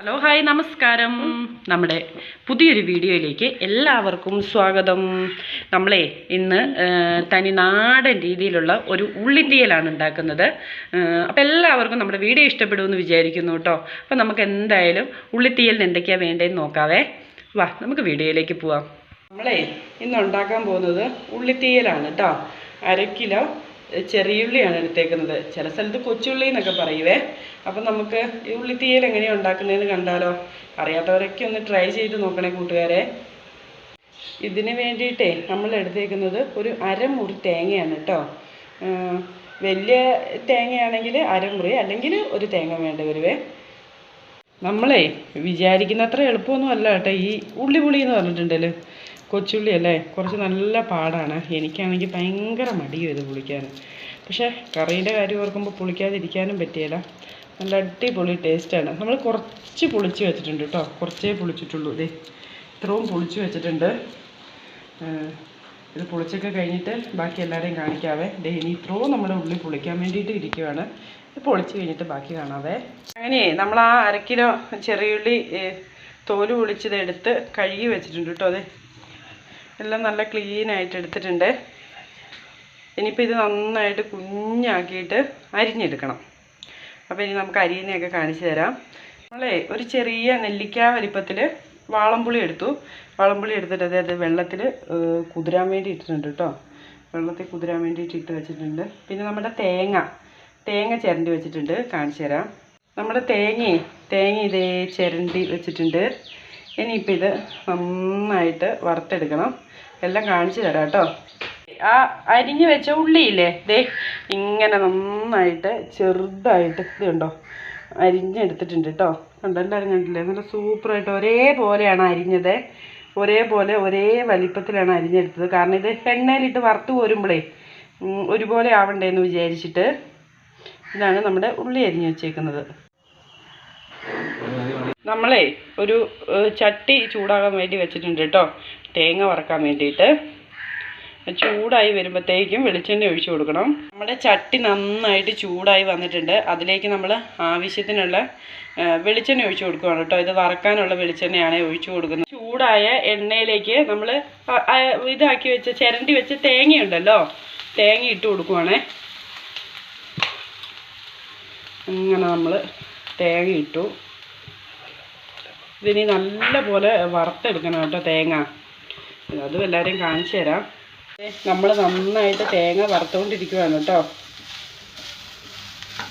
Hello hi നമസ്കാരം. നമ്മുടെ പുതിയൊരു വീഡിയോയിലേക്ക് എല്ലാവർക്കും സ്വാഗതം. നമ്മളെ ഇന്ന് തനി നാടൻ രീതിയിലുള്ള ഒരു ഉള്ളിത്തീയലാണ് ഉണ്ടാക്കുന്നത്. അപ്പോൾ എല്ലാവർക്കും നമ്മുടെ വീഡിയോ ഇഷ്ടപ്പെടുമെന്ന് വിചാരിക്കുന്നു കേട്ടോ. അപ്പോൾ നമുക്ക് എന്തായാലും ഉള്ളിത്തീയലിന് എന്തൊക്കെയാണ് വേണ്ടതെന്ന് നോക്കാവേ. വാ നമുക്ക് വീഡിയോയിലേക്ക് പോവാം. നമ്മളെ ഇന്ന് ഉണ്ടാക്കാൻ പോകുന്നത് ഉള്ളിത്തീയലാണ് കേട്ടോ. അര കിലോ ചെറിയുള്ളിയാണ് എടുത്തേക്കുന്നത്. ചില സ്ഥലത്ത് കൊച്ചുള്ളി എന്നൊക്കെ പറയുവേ. അപ്പം നമുക്ക് ഈ ഉള്ളിത്തീയൽ എങ്ങനെയാണ് ഉണ്ടാക്കുന്നതെന്ന് കണ്ടാലോ? അറിയാത്തവരൊക്കെ ഒന്ന് ട്രൈ ചെയ്ത് നോക്കണേ കൂട്ടുകാരെ. ഇതിന് വേണ്ടിയിട്ടേ നമ്മൾ എടുത്തേക്കുന്നത് ഒരു അരമുറി തേങ്ങയാണ് കേട്ടോ. വലിയ തേങ്ങയാണെങ്കിൽ അരമുറി അല്ലെങ്കിൽ ഒരു തേങ്ങ വേണ്ടി വരുവേ. നമ്മളേ വിചാരിക്കുന്നത്ര എളുപ്പമൊന്നും അല്ല കേട്ടോ ഈ ഉള്ളിപുളി എന്ന് പറഞ്ഞിട്ടുണ്ടല്ലോ. കൊച്ചുള്ളി കുറച്ച് നല്ല പാടാണ്. എനിക്കാണെങ്കിൽ ഭയങ്കര മടിയും ഇത് പുളിക്കാൻ പക്ഷേ കറീന്റെ കാര്യം ഓർക്കുമ്പോൾ പുളിക്കാതിരിക്കാനും പറ്റിയല്ല നല്ല അടിപൊളി ടേസ്റ്റാണ്. നമ്മൾ കുറച്ച് പുളിച്ച് വെച്ചിട്ടുണ്ട് കേട്ടോ കുറച്ചേ പുളിച്ചിട്ടുള്ളൂ. ഇതേ ഇത്രയും പുളിച്ച് വെച്ചിട്ടുണ്ട്. ഇത് പുളിച്ചൊക്കെ കഴിഞ്ഞിട്ട് ബാക്കി എല്ലാവരെയും കാണിക്കാവേ. ദേ ഇനി ഇത്രയും നമ്മുടെ ഉള്ളി പുളിക്കാൻ വേണ്ടിയിട്ട് ഇരിക്കുവാണ്. ഇത് പൊളിച്ച് കഴിഞ്ഞിട്ട് ബാക്കി കാണാവേ. അങ്ങനെ നമ്മൾ ആ അരക്കിലോ കിലോ ചെറിയുള്ളി തോൽ പൊളിച്ചത് എടുത്ത് കഴുകി വെച്ചിട്ടുണ്ട് കേട്ടോ അതെ എല്ലാം നല്ല ക്ലീൻ ആയിട്ട് എടുത്തിട്ടുണ്ട്. ഇനിയിപ്പോൾ ഇത് നന്നായിട്ട് കുഞ്ഞാക്കിയിട്ട് അരിഞ്ഞെടുക്കണം. അപ്പോൾ ഇനി നമുക്ക് അരിയുന്നതൊക്കെ കാണിച്ചു തരാം. നമ്മളെ ഒരു ചെറിയ നെല്ലിക്ക വലിപ്പത്തിൽ വാളംപുളി എടുത്തു. വാളംപുളി എടുത്തിട്ട് അത് അത് വെള്ളത്തിൽ കുതിരാൻ വേണ്ടി ഇട്ടിട്ടുണ്ട് കേട്ടോ. വെള്ളത്തിൽ കുതിരാൻ വേണ്ടിയിട്ട് ഇട്ട് വെച്ചിട്ടുണ്ട്. പിന്നെ നമ്മുടെ തേങ്ങ തേങ്ങ ചിരണ്ടി വെച്ചിട്ടുണ്ട്. കാണിച്ചു തരാം. നമ്മുടെ തേങ്ങയെ തേങ്ങ ഇതേ ചിരണ്ടി വെച്ചിട്ടുണ്ട്. ഇനിയിപ്പോൾ ഇത് നന്നായിട്ട് വറുത്തെടുക്കണം. എല്ലാം കാണിച്ചു തരാം കേട്ടോ. ആ അരിഞ്ഞു വെച്ച ഉള്ളിയില്ലേ? ദേ ഇങ്ങനെ നന്നായിട്ട് ചെറുതായിട്ട് ഇത് കണ്ടോ? അരിഞ്ഞെടുത്തിട്ടുണ്ട് കേട്ടോ. കണ്ടോ എല്ലാവരും കണ്ടില്ലേ? നല്ല സൂപ്പറായിട്ട് ഒരേപോലെയാണ് അരിഞ്ഞത്. ഒരേപോലെ ഒരേ വലിപ്പത്തിലാണ് അരിഞ്ഞെടുത്തത്. കാരണം ഇത് എണ്ണയിലിട്ട് വറുത്ത് പോരുമ്പോഴേ ഒരുപോലെ ആവണ്ടേ എന്ന് വിചാരിച്ചിട്ട് ഇതാണ് നമ്മുടെ ഉള്ളി അരിഞ്ഞ് വെച്ചേക്കുന്നത്. നമ്മളേ ഒരു ചട്ടി ചൂടാകാൻ വേണ്ടി വെച്ചിട്ടുണ്ട് കേട്ടോ. തേങ്ങ വറക്കാൻ വേണ്ടിയിട്ട്. ചൂടായി വരുമ്പോഴത്തേക്കും വെളിച്ചെണ്ണ ഒഴിച്ചു കൊടുക്കണം. നമ്മുടെ ചട്ടി നന്നായിട്ട് ചൂടായി വന്നിട്ടുണ്ട്. അതിലേക്ക് നമ്മൾ ആവശ്യത്തിനുള്ള വെളിച്ചെണ്ണ ഒഴിച്ചു കൊടുക്കുകയാണ് കേട്ടോ. ഇത് വറക്കാനുള്ള വെളിച്ചെണ്ണയാണ് ഒഴിച്ചു കൊടുക്കുന്നത്. ചൂടായ എണ്ണയിലേക്ക് നമ്മൾ ഇതാക്കി വെച്ച ചിരണ്ടി വെച്ച തേങ്ങയുണ്ടല്ലോ തേങ്ങ ഇട്ട് കൊടുക്കുവാണേ. അങ്ങനെ നമ്മൾ തേങ്ങ ഇട്ടു. ഇതിനി നല്ല പോലെ വറുത്തെടുക്കണം കേട്ടോ തേങ്ങ. അതും എല്ലാവരെയും കാണിച്ചു തരാം. നമ്മൾ നന്നായിട്ട് തേങ്ങ വറുത്തുകൊണ്ടിരിക്കുകയാണ് കേട്ടോ.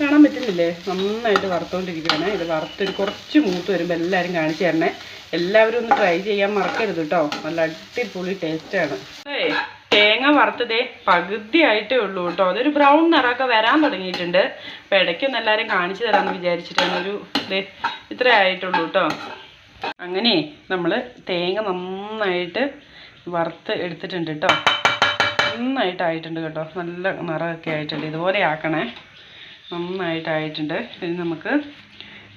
കാണാൻ പറ്റുന്നില്ലേ? നന്നായിട്ട് വറുത്തുകൊണ്ടിരിക്കുകയാണ് ഇത് വറുത്തൊരു കുറച്ച് മൂത്ത് വരുമ്പോൾ എല്ലാവരും കാണിച്ചു തരണേ. എല്ലാവരും ഒന്ന് ട്രൈ ചെയ്യാൻ മറക്കരുത് കേട്ടോ. നല്ല അടിപൊളി ടേസ്റ്റാണ് അതെ തേങ്ങ വറുത്തതേ പകുതി ആയിട്ടേ ഉള്ളൂ കേട്ടോ. അതൊരു ബ്രൗൺ നിറമൊക്കെ വരാൻ തുടങ്ങിയിട്ടുണ്ട്. അപ്പോൾ ഇടയ്ക്കൊന്ന് എല്ലാവരും കാണിച്ചു തരാമെന്ന് വിചാരിച്ചിട്ടാണ് ഒരു ദേ ഇത്രേ ആയിട്ടുള്ളൂ കേട്ടോ. അങ്ങനെ നമ്മൾ തേങ്ങ നന്നായിട്ട് വറുത്ത് എടുത്തിട്ടുണ്ട് കേട്ടോ നന്നായിട്ടായിട്ടുണ്ട് കേട്ടോ. നല്ല നിറമൊക്കെ ആയിട്ടുണ്ട്. ഇതുപോലെ ആക്കണേ. നന്നായിട്ടായിട്ടുണ്ട്. ഇനി നമുക്ക്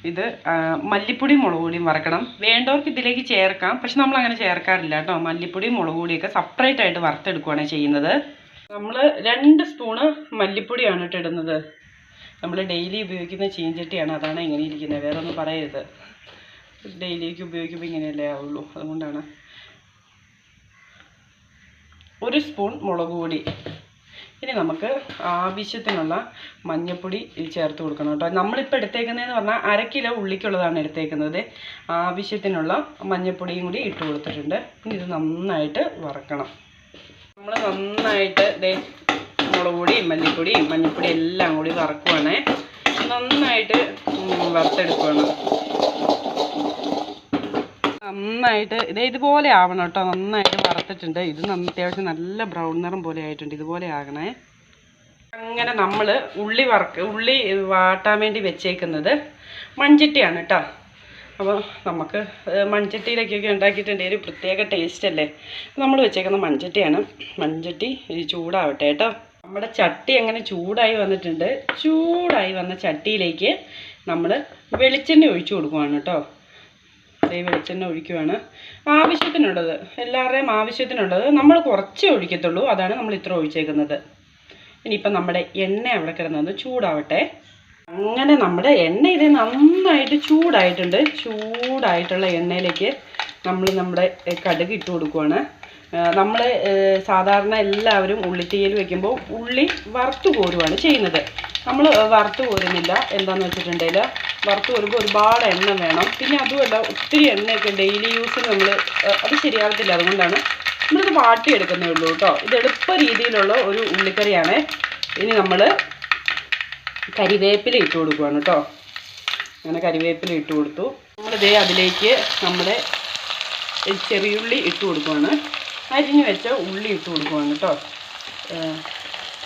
ഇത് മല്ലിപ്പൊടിയും മല്ലിപ്പൊടി മുളക് പൊടിയും വറക്കണം. വേണ്ടവർക്ക് ഇതിലേക്ക് ചേർക്കാം. പക്ഷെ നമ്മൾ അങ്ങനെ ചേർക്കാറില്ല കേട്ടോ മല്ലിപ്പൊടി മുളക് പൊടിയൊക്കെ സെപ്പറേറ്റ് ആയിട്ട് വറുത്തെടുക്കുകയാണ് ചെയ്യുന്നത്. നമ്മൾ രണ്ട് സ്പൂണ് മല്ലിപ്പൊടിയാണ് കേട്ടോ ഇടുന്നത്. നമ്മൾ ഡെയിലി ഉപയോഗിക്കുന്ന ചീഞ്ചട്ടിയാണ് അതാണ് ഇങ്ങനെ ഇരിക്കുന്നത്. വേറെ ഒന്നും പറയരുത് ഡെയിലിക്ക് ഉപയോഗിക്കുമ്പോൾ ഇങ്ങനെയല്ലേ ആവുള്ളൂ. അതുകൊണ്ടാണ് ഒരു സ്പൂൺ മുളക് പൊടി. ഇനി നമുക്ക് ആവശ്യത്തിനുള്ള മഞ്ഞൾപ്പൊടി ചേർത്ത് കൊടുക്കണം കേട്ടോ. നമ്മളിപ്പോൾ എടുത്തേക്കുന്നതെന്ന് പറഞ്ഞാൽ അര കിലോ ഉള്ളിക്കുള്ളതാണ് എടുത്തേക്കുന്നത്. ആവശ്യത്തിനുള്ള മഞ്ഞൾപ്പൊടിയും കൂടി ഇട്ട് കൊടുത്തിട്ടുണ്ട്. ഇനി ഇത് നന്നായിട്ട് വറക്കണം. നമ്മൾ നന്നായിട്ട് ദേ മുളക് പൊടിയും മല്ലിപ്പൊടിയും മഞ്ഞൾപ്പൊടിയും എല്ലാം കൂടി വറക്കുവാണേ. നന്നായിട്ട് ഉം, വറുത്തെടുക്കുവാണ്. നന്നായിട്ട് ഇതേ ഇതുപോലെ ആവണം കേട്ടോ. നന്നായിട്ട് വറുത്തിട്ടുണ്ട്. ഇത് അത്യാവശ്യം നല്ല ബ്രൗൺ നിറം പോലെ ആയിട്ടുണ്ട്. ഇതുപോലെ ആകണേ. അങ്ങനെ നമ്മൾ ഉള്ളി വറക്ക് ഉള്ളി വാട്ടാൻ വേണ്ടി വെച്ചേക്കുന്നത് മൺചട്ടിയാണ് കേട്ടോ. അപ്പോൾ നമുക്ക് മൺചട്ടിയിലേക്കൊക്കെ ഉണ്ടാക്കിയിട്ടുണ്ട്. ഒരു പ്രത്യേക ടേസ്റ്റ് അല്ലേ? നമ്മൾ വെച്ചേക്കുന്ന മൺചട്ടിയാണ്. മൺചട്ടി ചൂടാവട്ടെ കേട്ടോ. നമ്മുടെ ചട്ടി അങ്ങനെ ചൂടായി വന്നിട്ടുണ്ട്. ചൂടായി വന്ന ചട്ടിയിലേക്ക് നമ്മൾ വെളിച്ചെണ്ണ ഒഴിച്ചു കൊടുക്കുവാണ് കേട്ടോ. അതേ വെളിച്ചെണ്ണ ഒഴിക്കുവാണ്. ആവശ്യത്തിനുള്ളത് എല്ലാവരുടെയും ആവശ്യത്തിനുള്ളത് നമ്മൾ കുറച്ചേ ഒഴിക്കത്തുള്ളൂ. അതാണ് നമ്മൾ ഇത്ര ഒഴിച്ചേക്കുന്നത്. ഇനിയിപ്പം നമ്മുടെ എണ്ണ അവിടെ കിടന്നത് ചൂടാവട്ടെ. അങ്ങനെ നമ്മുടെ എണ്ണ ഇത് നന്നായിട്ട് ചൂടായിട്ടുണ്ട്. ചൂടായിട്ടുള്ള എണ്ണയിലേക്ക് നമ്മൾ നമ്മുടെ കടുക് ഇട്ട് കൊടുക്കുവാണ്. നമ്മൾ സാധാരണ എല്ലാവരും ഉള്ളിത്തീയൽ വെക്കുമ്പോൾ ഉള്ളി വറുത്ത് കോരുവാണ് ചെയ്യുന്നത്. നമ്മൾ വറുത്ത് കോരുന്നില്ല. എന്താണെന്ന് വെച്ചിട്ടുണ്ടെങ്കിൽ വറുത്ത് വരുമ്പോൾ ഒരുപാട് എണ്ണ വേണം. പിന്നെ അതുമല്ല ഒത്തിരി എണ്ണയൊക്കെ ഡെയിലി യൂസിന് നമ്മൾ അത് ശരിയാകത്തില്ല. അതുകൊണ്ടാണ് നമ്മളിത് വാട്ടിയെടുക്കുന്നേ ഉള്ളൂ കേട്ടോ. ഇത് എളുപ്പ രീതിയിലുള്ള ഒരു ഉള്ളിക്കറിയാണ്. ഇനി നമ്മൾ കരിവേപ്പില ഇട്ട് കൊടുക്കുവാണ് കേട്ടോ. അങ്ങനെ കരിവേപ്പില ഇട്ട് കൊടുത്തു. നമ്മളിതേ അതിലേക്ക് നമ്മുടെ ചെറിയുള്ളി ഇട്ട് കൊടുക്കുവാണ്. അരിഞ്ഞു വെച്ച ഉള്ളി ഇട്ട് കൊടുക്കുവാണ് കേട്ടോ.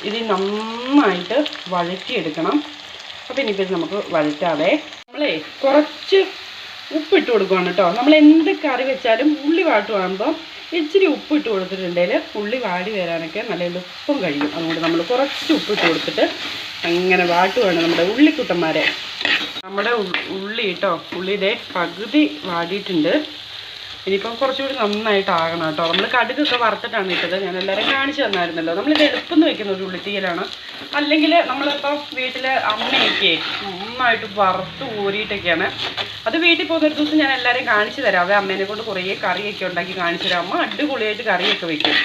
ഇത് നന്നായിട്ട് വഴറ്റിയെടുക്കണം. അപ്പോൾ ഇനിയിപ്പോൾ നമുക്ക് വഴറ്റാവേ. നമ്മളേ കുറച്ച് ഉപ്പിട്ട് കൊടുക്കുവാണ് കേട്ടോ. നമ്മൾ എന്ത് കറി വെച്ചാലും ഉള്ളി വാട്ടുവാകുമ്പോൾ ഇച്ചിരി ഉപ്പ് ഇട്ട് കൊടുത്തിട്ടുണ്ടെങ്കിൽ ഉള്ളി വാടി വരാനൊക്കെ നല്ല എളുപ്പം കഴിയും. അതുകൊണ്ട് നമ്മൾ കുറച്ച് ഉപ്പിട്ട് കൊടുത്തിട്ട് അങ്ങനെ വാട്ടുവാണ് നമ്മുടെ ഉള്ളിക്കുട്ടന്മാരെ. നമ്മുടെ ഉള്ളി കേട്ടോ. ഉള്ളിയുടെ പകുതി വാടിയിട്ടുണ്ട്. ഇനിയിപ്പം കുറച്ചുകൂടി നന്നായിട്ട് ആകണം കേട്ടോ. നമ്മൾ കടുകൊക്കെ വറുത്തിട്ടാണ് ഇട്ടത്. ഞാൻ എല്ലാവരും കാണിച്ചു തന്നായിരുന്നല്ലോ. നമ്മളിത് എളുപ്പം വെക്കുന്ന ഒരു ഉള്ളിത്തീയിലാണ് അല്ലെങ്കിൽ നമ്മളിപ്പോൾ വീട്ടിലെ അമ്മയൊക്കെ നന്നായിട്ട് വറുത്ത് ഊരിയിട്ടൊക്കെയാണ്. അത് വീട്ടിൽ പോകുന്ന ഒരു ദിവസം ഞാൻ എല്ലാവരെയും കാണിച്ചു തരാം. അവ അമ്മേനെ കൊണ്ട് കുറേ കറിയൊക്കെ ഉണ്ടാക്കി കാണിച്ചു തരാം. അമ്മ അടിപൊളിയായിട്ട് കറിയൊക്കെ വെക്കും.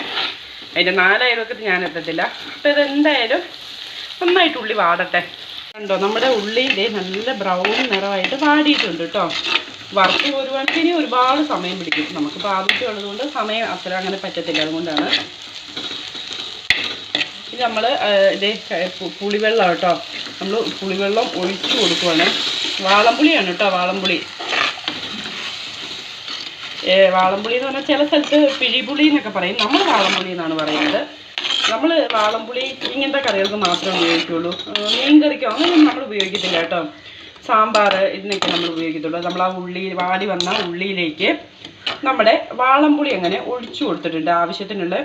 അതിന്റെ നാലായിരമൊക്കെ ഞാൻ എത്തത്തില്ല അപ്പോൾ ഇതെന്തായാലും നന്നായിട്ട് ഉള്ളി വാടട്ടെ. കണ്ടോ നമ്മുടെ ഉള്ളിന്റെ നല്ല ബ്രൗൺ നിറമായിട്ട് വാടിയിട്ടുണ്ട് കേട്ടോ. വറുത്ത് കോരുവാണെങ്കിൽ ഇനി ഒരുപാട് സമയം പിടിക്കും. നമുക്ക് പാതിട്ട് ഉള്ളതുകൊണ്ട് സമയം അത്ര അങ്ങനെ പറ്റത്തില്ല. അതുകൊണ്ടാണ് ഇത് നമ്മൾ ഇതേ പുളിവെള്ളം കേട്ടോ. നമ്മൾ പുളിവെള്ളം ഒഴിച്ചു കൊടുക്കുവാണ്. വാളംപുളിയാണ് കേട്ടോ വാളംപുളി. വാളംപുളി എന്ന് പറഞ്ഞാൽ ചില സ്ഥലത്ത് പിഴിപുളി എന്നൊക്കെ പറയും. നമ്മൾ വാളംപുളി എന്നാണ് പറയുന്നത്. നമ്മൾ വാളംപുളി ഇങ്ങനത്തെ കറികൾക്ക് മാത്രമേ ഉപയോഗിക്കുള്ളൂ. മീൻ കറിക്കോ അങ്ങനെയൊന്നും നമ്മൾ ഉപയോഗിക്കത്തില്ല കേട്ടോ. സാമ്പാർ ഇതിനൊക്കെ നമ്മൾ ഉപയോഗിക്കത്തുള്ളൂ. നമ്മൾ ആ ഉള്ളി വാടി വന്ന ഉള്ളിയിലേക്ക് നമ്മുടെ വാളംപുളി അങ്ങനെ ഒഴിച്ചു കൊടുത്തിട്ടുണ്ട്. ആവശ്യത്തിനുള്ള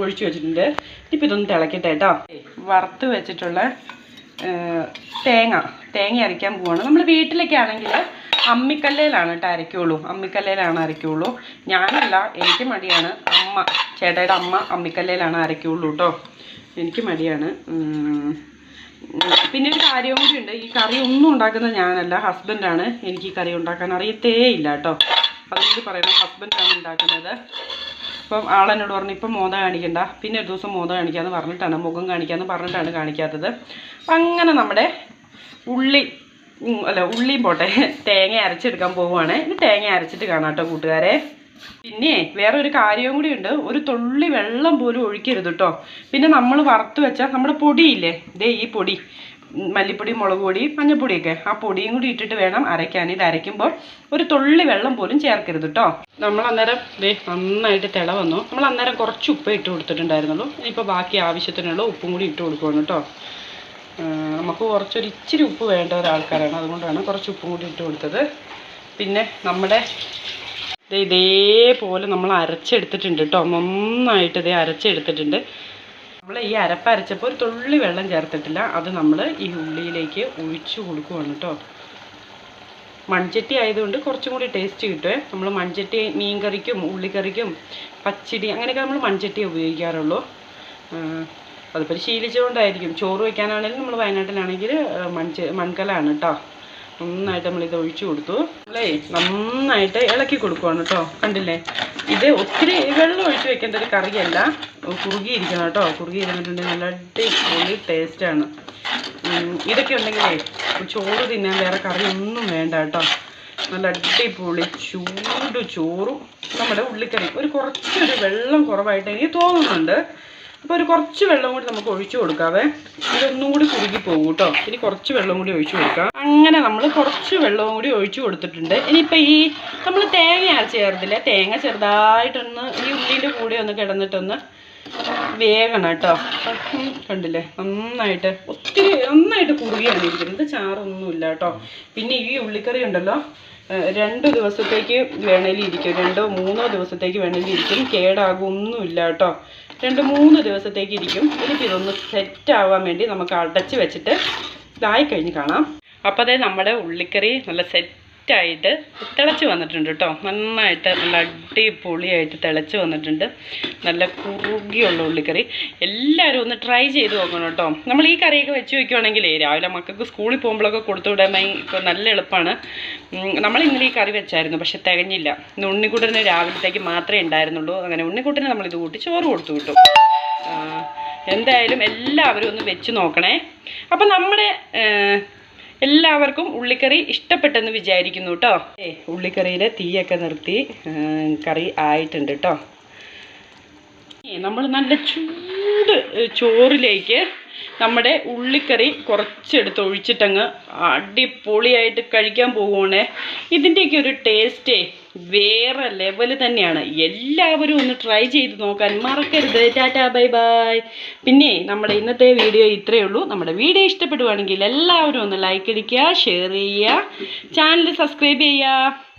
ഒഴിച്ചു വെച്ചിട്ടുണ്ട്. ഇപ്പം ഇതൊന്ന് തിളക്കട്ടെ കേട്ടോ വറുത്ത് വെച്ചിട്ടുള്ള തേങ്ങ തേങ്ങ അരയ്ക്കാൻ പോവാണ്. നമ്മൾ വീട്ടിലൊക്കെ ആണെങ്കിൽ അമ്മിക്കല്ലേലാണ് കേട്ടോ അരയ്ക്കുള്ളൂ. അമ്മിക്കല്ലേലാണ് അരയ്ക്കുള്ളൂ. ഞാനല്ല എനിക്ക് മടിയാണ് അമ്മ ചേട്ടയുടെ അമ്മ അമ്മിക്കല്ലേലാണ് അരയ്ക്കുള്ളൂ കേട്ടോ എനിക്ക് മടിയാണ്. പിന്നെ ഒരു കാര്യം കൂടി ഉണ്ട് ഈ കറി ഒന്നും ഉണ്ടാക്കുന്ന ഞാനല്ല ഹസ്ബൻഡാണ് എനിക്ക് ഈ കറി ഉണ്ടാക്കാൻ അറിയത്തേ ഇല്ല കേട്ടോ. അതുകൊണ്ട് പറയണം ഹസ്ബൻഡാണ് ഉണ്ടാക്കുന്നത്. അപ്പം ആളെന്നോട് പറഞ്ഞു ഇപ്പം മോത കാണിക്കണ്ട. പിന്നെ ഒരു ദിവസം മോത കാണിക്കാമെന്ന് പറഞ്ഞിട്ടാണ് മുഖം കാണിക്കാമെന്ന് പറഞ്ഞിട്ടാണ് കാണിക്കാത്തത്. അപ്പം അങ്ങനെ നമ്മുടെ ഉള്ളി അല്ല ഉള്ളിയും പോട്ടെ തേങ്ങ അരച്ചെടുക്കാൻ പോവുകയാണ് ഇനി തേങ്ങ അരച്ചിട്ട് കാണാം കേട്ടോ കൂട്ടുകാരെ. പിന്നെ വേറെ ഒരു കാര്യവും കൂടി ഉണ്ട്. ഒരു തുള്ളി വെള്ളം പോലും ഒഴിക്കരുത് കേട്ടോ പിന്നെ നമ്മൾ വറുത്ത് വെച്ച നമ്മുടെ പൊടിയില്ലേ? ദേ ഈ പൊടി. മല്ലിപ്പൊടി മുളക് പൊടി മഞ്ഞൾപ്പൊടിയൊക്കെ. ആ പൊടിയും കൂടി ഇട്ടിട്ട് വേണം അരയ്ക്കാൻ. ഇത് അരയ്ക്കുമ്പോൾ ഒരു തുള്ളി വെള്ളം പോലും ചേർക്കരുത് കേട്ടോ നമ്മൾ അന്നേരം ദേ നന്നായിട്ട് തിള വന്നു. നമ്മൾ അന്നേരം കുറച്ച് ഉപ്പ് ഇട്ട് കൊടുത്തിട്ടുണ്ടായിരുന്നുള്ളൂ. ഇനിയിപ്പോൾ ബാക്കി ആവശ്യത്തിനുള്ള ഉപ്പും കൂടി ഇട്ട് കൊടുക്കുകയാണ് കേട്ടോ നമുക്ക് കുറച്ചൊരു ഇച്ചിരി ഉപ്പ് വേണ്ട ഒരാൾക്കാരാണ്. അതുകൊണ്ടാണ് കുറച്ച് ഉപ്പും കൂടി ഇട്ട് കൊടുത്തത്. പിന്നെ നമ്മുടെ ദേ ഇതേപോലെ നമ്മൾ അരച്ചെടുത്തിട്ടുണ്ട് കേട്ടോ നന്നായിട്ട് ഇതേ അരച്ചെടുത്തിട്ടുണ്ട്. നമ്മൾ ഈ അരപ്പ് അരച്ചപ്പോൾ ഒരു തുള്ളി വെള്ളം ചേർത്തിട്ടില്ല. അത് നമ്മൾ ഈ ഉള്ളിയിലേക്ക് ഒഴിച്ചു കൊടുക്കുവാണ് കേട്ടോ മൺചട്ടി ആയതുകൊണ്ട് കുറച്ചും കൂടി ടേസ്റ്റ് കിട്ടുമേ നമ്മൾ മൺചട്ടി മീൻ കറിക്കും ഉള്ളിക്കറിക്കും പച്ചടി അങ്ങനെയൊക്കെ നമ്മൾ മൺചട്ടി ഉപയോഗിക്കാറുള്ളൂ. അതിപ്പോൾ ശീലിച്ചുകൊണ്ടായിരിക്കും ചോറ് വയ്ക്കാനാണെങ്കിലും നമ്മൾ വയനാട്ടിലാണെങ്കിൽ മൺച മൺകലാണ് കേട്ടോ നന്നായിട്ട് നമ്മളിത് ഒഴിച്ചു കൊടുത്തു. നമ്മളേ നന്നായിട്ട് ഇളക്കി കൊടുക്കുവാണ് കേട്ടോ. കണ്ടില്ലേ? ഇത് ഒത്തിരി വെള്ളം ഒഴിച്ച് വെക്കേണ്ട ഒരു കറിയല്ല. കുറുകിയിരിക്കണം കേട്ടോ. കുറുകി ഇരുന്നിട്ടുണ്ടെങ്കിൽ നല്ല അടിപൊളി ടേസ്റ്റാണ് ഇതൊക്കെ ഉണ്ടെങ്കിലേ ചോറ് തിന്നാൻ വേറെ കറി ഒന്നും വേണ്ട കേട്ടോ. നല്ല അടിപൊളി ചൂട് ചോറും നമ്മുടെ ഉള്ളിക്കറി. ഒരു കുറച്ചൊരു വെള്ളം കുറവായിട്ട് എനിക്ക് തോന്നുന്നുണ്ട്. അപ്പോൾ ഒരു കുറച്ച് വെള്ളം കൂടി നമുക്ക് ഒഴിച്ചു കൊടുക്കാവേ. ഇതൊന്നും കൂടി കുറുകി പോകും കേട്ടോ. ഇനി കുറച്ച് വെള്ളം കൂടി ഒഴിച്ചു കൊടുക്കാം. അങ്ങനെ നമ്മൾ കുറച്ച് വെള്ളവും കൂടി ഒഴിച്ചു കൊടുത്തിട്ടുണ്ട്. ഇനിയിപ്പോൾ ഈ നമ്മൾ തേങ്ങ ചേർത്തില്ല? തേങ്ങ ചെറുതായിട്ടൊന്ന് ഈ ഉള്ളിന്റെ കൂടെ ഒന്ന് കിടന്നിട്ടൊന്ന് വേഗണം കേട്ടോ. കണ്ടില്ലേ? നന്നായിട്ട് ഒത്തിരി നന്നായിട്ട് കുറുകിയാണ് ഇരിക്കുന്നത്. ചാറൊന്നുമില്ല കേട്ടോ. പിന്നെ ഈ ഉള്ളിക്കറി ഉണ്ടല്ലോ. രണ്ട് ദിവസത്തേക്ക് വേണേലും ഇരിക്കും. രണ്ടോ മൂന്നോ ദിവസത്തേക്ക് വേണേലും ഇരിക്കും. കേടാകുമൊന്നുമില്ല കേട്ടോ. രണ്ട് മൂന്ന് ദിവസത്തേക്ക് ഇരിക്കും. എനിക്ക് ഇതൊന്ന് സെറ്റ് ആവാൻ വേണ്ടി നമുക്ക് അടച്ച് വെച്ചിട്ട് ഇതായി കഴിഞ്ഞ് കാണാം. അപ്പോൾ അതേ നമ്മുടെ ഉള്ളിക്കറി നല്ല സെറ്റ് കറക്റ്റായിട്ട് തിളച്ച് വന്നിട്ടുണ്ട് കേട്ടോ. നന്നായിട്ട് നല്ല അടിപൊളിയായിട്ട് തിളച്ച് വന്നിട്ടുണ്ട്. നല്ല കുറുകിയുള്ള ഉള്ളിക്കറി. എല്ലാവരും ഒന്ന് ട്രൈ ചെയ്ത് നോക്കണം കേട്ടോ. നമ്മൾ ഈ കറിയൊക്കെ വെച്ച് വയ്ക്കുവാണെങ്കിൽ രാവിലെ മക്കൾക്ക് സ്കൂളിൽ പോകുമ്പോഴൊക്കെ കൊടുത്തു വിടാൻ ഇപ്പോൾ നല്ല എളുപ്പമാണ് നമ്മൾ ഇന്നലെ ഈ കറി വെച്ചായിരുന്നു പക്ഷെ തികഞ്ഞില്ല. ഇന്ന് ഉണ്ണിക്കുട്ടന് രാവിലത്തേക്ക് മാത്രമേ ഉണ്ടായിരുന്നുള്ളൂ. അങ്ങനെ ഉണ്ണിക്കുട്ടന് നമ്മളിത് കൂട്ടി ചോറ് കൊടുത്തു വിട്ടു. എന്തായാലും എല്ലാവരും ഒന്ന് വെച്ച് നോക്കണേ. അപ്പം നമ്മുടെ എല്ലാവർക്കും ഉള്ളിക്കറി ഇഷ്ടപ്പെട്ടെന്ന് വിചാരിക്കുന്നു കേട്ടോ ഏ ഉള്ളിക്കറിയിൽ തീയൊക്കെ നിർത്തി കറി ആയിട്ടുണ്ട് കേട്ടോ നമ്മൾ നല്ല ചൂട് ചോറിലേക്ക് നമ്മുടെ ഉള്ളിക്കറി കുറച്ചെടുത്ത് ഒഴിച്ചിട്ടങ്ങ് അടിപൊളിയായിട്ട് കഴിക്കാൻ പോവുകയാണ് ഇതിന്റെയൊക്കെ ഒരു ടേസ്റ്റേ വേറെ ലെവൽ തന്നെയാണ്. എല്ലാവരും ഒന്ന് ട്രൈ ചെയ്ത് നോക്കാൻ മറക്കരുത്. Tata bye bye. പിന്നെ നമ്മുടെ ഇന്നത്തെ വീഡിയോ ഇത്രയേ ഉള്ളൂ. നമ്മുടെ വീഡിയോ ഇഷ്ടപ്പെടുവാണെങ്കിൽ എല്ലാവരും ഒന്ന് ലൈക്ക് അടിക്കുക ഷെയർ ചെയ്യുക ചാനൽ സബ്സ്ക്രൈബ് ചെയ്യുക.